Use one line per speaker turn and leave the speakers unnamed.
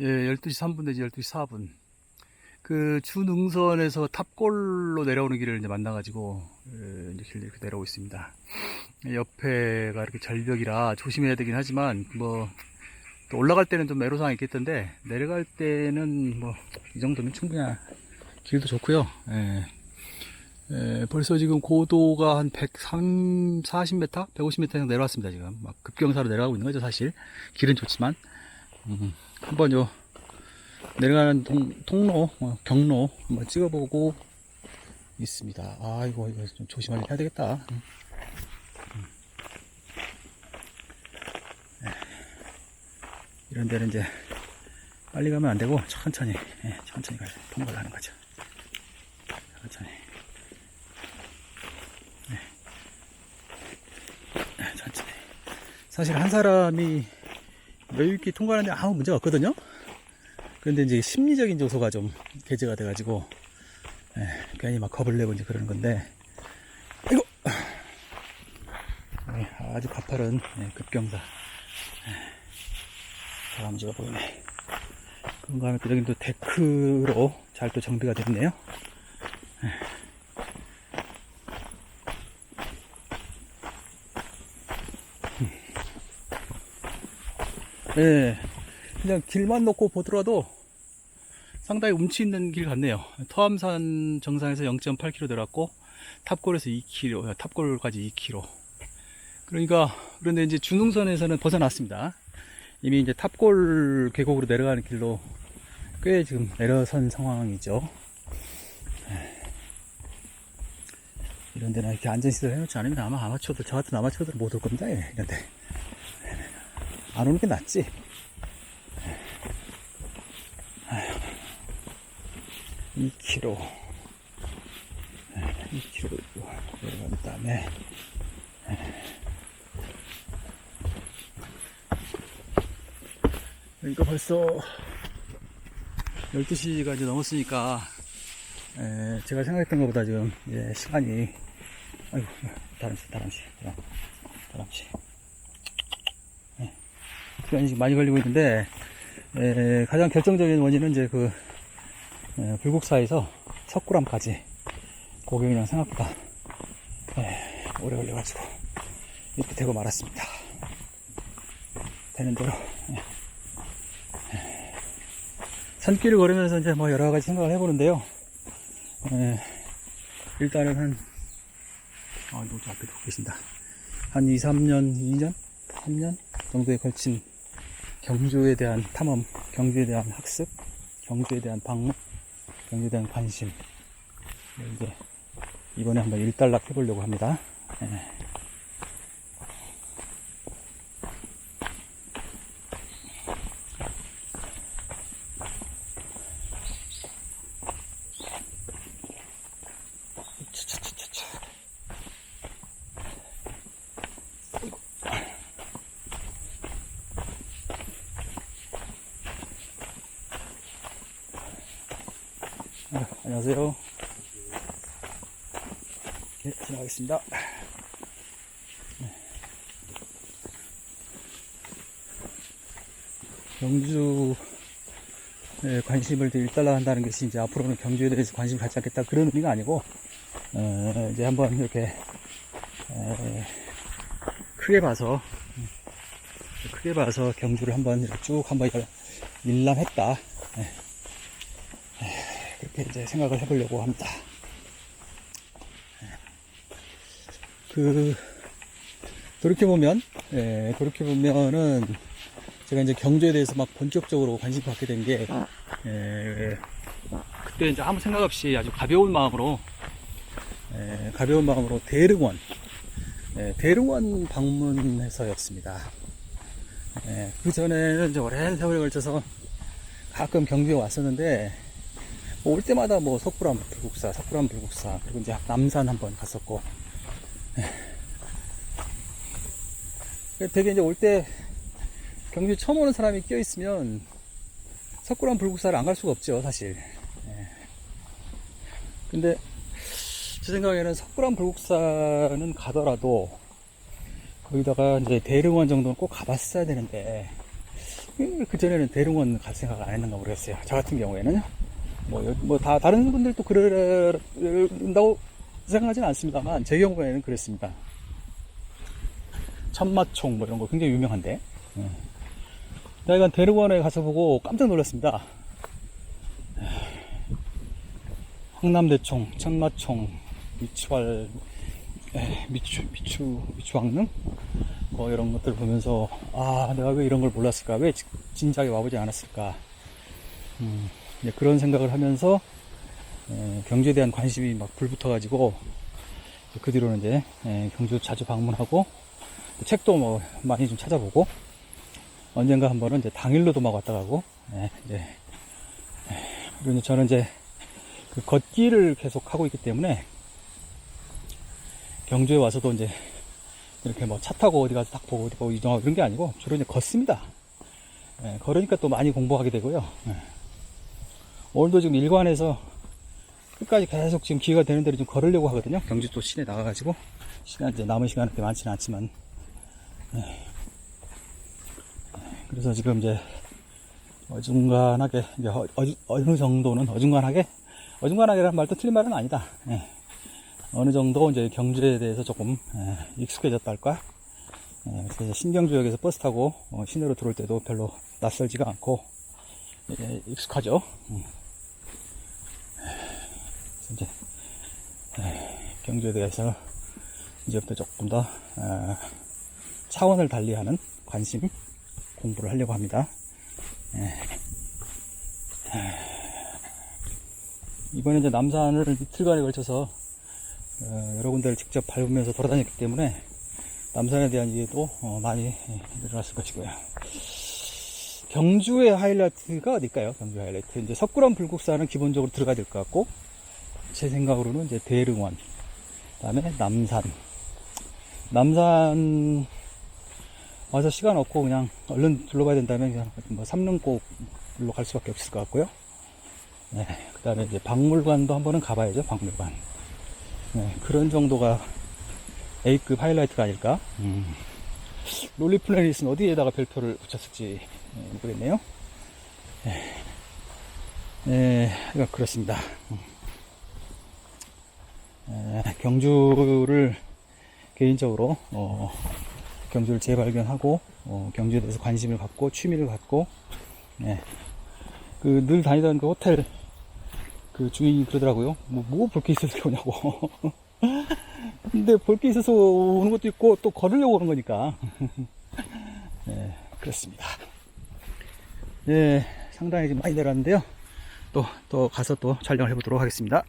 예, 12시 3분 내지 12시 4분. 그 주능선에서 탑골로 내려오는 길을 이제 만나가지고, 예, 이제 길 이렇게 내려오고 있습니다. 옆에가 이렇게 절벽이라 조심해야 되긴 하지만, 뭐, 또 올라갈 때는 좀 애로사항이 있겠던데, 내려갈 때는 뭐, 이 정도면 충분히 길도 좋고요. 예. 예, 벌써 지금 고도가 한 130, 40m? 150m 정도 내려왔습니다, 지금. 막 급경사로 내려가고 있는 거죠, 사실. 길은 좋지만. 음, 한번 요, 내려가는 동, 통로, 어, 경로 한번 찍어보고 있습니다. 아이고, 이거 좀 조심하게 해야 되겠다. 음. 음. 예. 이런 데는 이제 빨리 가면 안 되고 천천히, 예, 천천히 가야 통과를 하는 거죠. 천천히. 네, 천천히. 사실 한 사람이 여유있게 통과하는데 아무 문제가 없거든요. 그런데 이제 심리적인 요소가 좀 개재가 돼가지고, 예, 괜히 막 겁을 내고 이제 그러는 건데, 아이고! 예, 아주 가파른 예, 급경사. 예, 다람쥐가 보이네. 또 여긴 또 데크로 잘 또 정비가 됐네요. 예, 그냥 길만 놓고 보더라도 상당히 운치 있는 길 같네요. 터암산 정상에서 0.8km 내려왔고, 탑골에서 2km, 탑골까지 2km. 그러니까, 그런데 이제 준흥선에서는 벗어났습니다. 이미 이제 탑골 계곡으로 내려가는 길로 꽤 지금 내려선 상황이죠. 예. 이런 데는 이렇게 안전시설 해놓지 않으면 아마 아마추어들, 저 같은 아마추어들은 못올 겁니다. 예, 이런 데. 안 오는 게 낫지. 아휴, 2km. 2km 내려간 다음에. 그러니까 벌써 12시가 이제 넘었으니까, 에, 제가 생각했던 것보다 지금, 예, 시간이, 아이고, 다람쥐, 다람쥐, 다람쥐. 시간이 지금 많이 걸리고 있는데 에, 가장 결정적인 원인은 이제 그 에, 불국사에서 석굴암까지 그냥 생각보다 에, 오래 걸려가지고 이렇게 되고 말았습니다. 되는 대로 에. 에. 산길을 걸으면서 이제 뭐 여러 가지 생각을 해보는데요. 에, 일단은 한 아, 노조 앞에 계신다. 한 2, 3년, 2년? 3년 정도에 걸친 경주에 대한 탐험, 경주에 대한 학습, 경주에 대한 방문, 경주에 대한 관심. 네, 이제 이번에 한번 일단락 해보려고 합니다. 예. 차차차차차. 아, 안녕하세요. 네, 지나가겠습니다. 네. 경주에 관심을 더 일달러 한다는 것이 이제 앞으로는 경주에 대해서 관심을 갖지 않겠다 그런 의미가 아니고, 어, 이제 한번 이렇게, 에, 크게 봐서, 음, 크게 봐서 경주를 한번 이렇게 쭉 한번 일람했다. 그렇게 이제 생각을 해보려고 합니다. 그, 돌이켜 보면, 예, 돌이켜 보면은, 제가 이제 경주에 대해서 막 본격적으로 관심 갖게 된 게, 예, 그때 이제 아무 생각 없이 아주 가벼운 마음으로, 예, 가벼운 마음으로 대릉원, 예, 대릉원 방문해서였습니다. 예, 그 전에는 이제 오랜 세월에 걸쳐서 가끔 경주에 왔었는데, 뭐 올 때마다 뭐 석굴암 불국사, 석굴암 불국사, 그리고 이제 남산 한번 갔었고, 예. 되게 이제 올 때 경주 처음 오는 사람이 끼어 있으면 석굴암 불국사를 안 갈 수가 없죠, 사실. 예. 근데 제 생각에는 석굴암 불국사는 가더라도 거기다가 이제 대릉원 정도는 꼭 가봤어야 되는데 그 전에는 대릉원 갈 생각을 안 했는가 모르겠어요. 저 같은 경우에는요. 뭐, 여- 뭐, 다, 다른 분들도 그런다고 생각하지는 않습니다만, 제 경우에는 그랬습니다. 천마총, 뭐 이런 거 굉장히 유명한데. 예. 내가 대릉원에 가서 보고 깜짝 놀랐습니다. 황남대총, 천마총, 미추활, 에, 미추, 미추, 미추왕릉? 뭐 이런 것들 보면서, 아, 내가 왜 이런 걸 몰랐을까? 왜 지- 진작에 와보지 않았을까? 음, 그런 생각을 하면서, 에, 경주에 대한 관심이 막 불붙어가지고, 그 뒤로는 이제, 에, 경주 자주 방문하고, 책도 뭐 많이 좀 찾아보고, 언젠가 한 번은 이제 당일로도 막 왔다 가고, 예, 이제, 예, 그리고 저는 이제 그 걷기를 계속 하고 있기 때문에 경주에 와서도 이제 이렇게 뭐 차 타고 어디 가서 딱 보고 가고 이동하고 이런 게 아니고 주로 이제 걷습니다. 예, 걸으니까 또 많이 공부하게 되고요. 예. 오늘도 지금 일관해서 끝까지 계속 지금 기회가 되는 대로 좀 걸으려고 하거든요. 경주 또 시내 나가가지고 시간 이제 남은 시간은 그렇게 많지는 않지만 예. 그래서 지금 이제 어중간하게 이제 어, 어, 느 정도는 어중간하게 어중간하게라는 말도 틀린 말은 아니다. 예. 어느 정도 이제 경주에 대해서 조금 예, 익숙해졌다 할까. 예, 그래서 신경주역에서 버스 타고 어, 시내로 들어올 때도 별로 낯설지가 않고 예, 익숙하죠. 이제 예, 경주에 대해서 이제부터 조금 더 어, 차원을 달리하는 관심 공부를 하려고 합니다. 이번에 이제 남산을 이틀간에 걸쳐서 어, 여러 군데를 직접 밟으면서 돌아다녔기 때문에 남산에 대한 이해도 어, 많이 예, 늘어났을 것이고요. 경주의 하이라이트가 어딜까요? 경주 하이라이트. 이제 석굴암 불국사는 기본적으로 들어가야 될 것 같고, 제 생각으로는 이제 대릉원, 그 다음에 남산. 남산 와서 시간 없고 그냥 얼른 둘러봐야 된다면 그냥 뭐 삼릉곡으로 갈 수밖에 없을 것 같고요. 네, 그 다음에 이제 박물관도 한 번은 가봐야죠, 박물관. 네, 그런 정도가 A급 하이라이트가 아닐까. 음. 롤리 플래닛은 어디에다가 별표를 붙였을지 네, 모르겠네요. 네, 네, 그렇습니다. 음. 네, 경주를 개인적으로 어, 경주를 재발견하고 어, 경주에 대해서 관심을 갖고 취미를 갖고 네. 그늘 다니던 그 호텔 그 주인이 그러더라고요. 뭐뭐볼게 있어서 오냐고. 근데 볼 게 있어서 오는 것도 있고 또 걸으려고 오는 거니까. 네, 그렇습니다. 네, 상당히 좀 많이 내렸는데요. 또, 또 가서 또 촬영을 해보도록 하겠습니다.